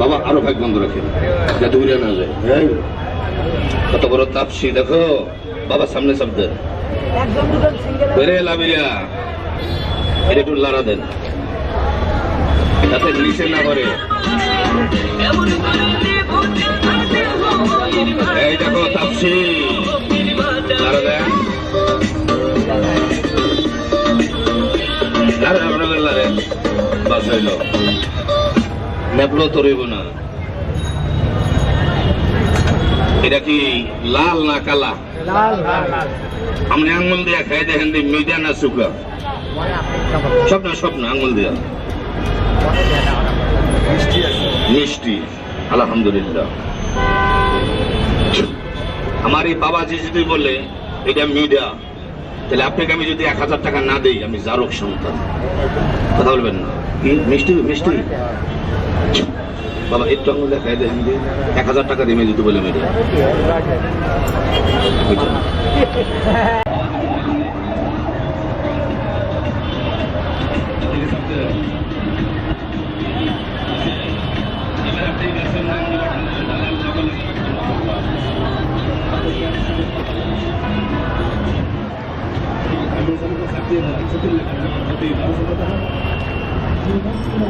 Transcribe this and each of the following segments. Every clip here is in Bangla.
বাবা আরও ভাগ বন্ধ রাখেন যাতে উড়ে না যায়। কত বড় তাপসি দেখো বাবা সামনে শব্দ একজন দুজন সিঙ্গেল বেরে লাভিরা এটা একটু লাড়া দেন। যাতে নিচে না করে এই দেখো তাপসি। বাস হইল তো রইব না। এটা কি লাল না কালা? আপনি আঙুল দিয়া খাই দেখেন মিডিয়া না শুকা স্বপ্ন স্বপ্ন আঙুল দিয়া। মিষ্টি আলহামদুলিল্লাহ। আমার এই বাবাজি যদি বলে এটা মিডিয়া। তাহলে আপনাকে আমি যদি এক হাজার টাকা না দেই, আমি জারক সন্তান। কথা বলবেন না। কি মিষ্টি মিষ্টি। বাবা, একটু আঙুল দেখাই দেন যে এক হাজার টাকা দিয়ে দিতে বলে ನಮಗೆ ಸಾಧ್ಯವಿಲ್ಲ ಕೊಟ್ಟಿಲ್ಲ ಗೊತ್ತಿಲ್ಲ ಈ ಮೂರು ತಿಂಗಳ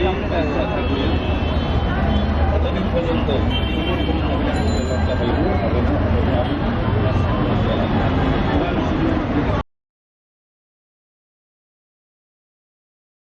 Ito yung pala ito. Ito yung pala ito.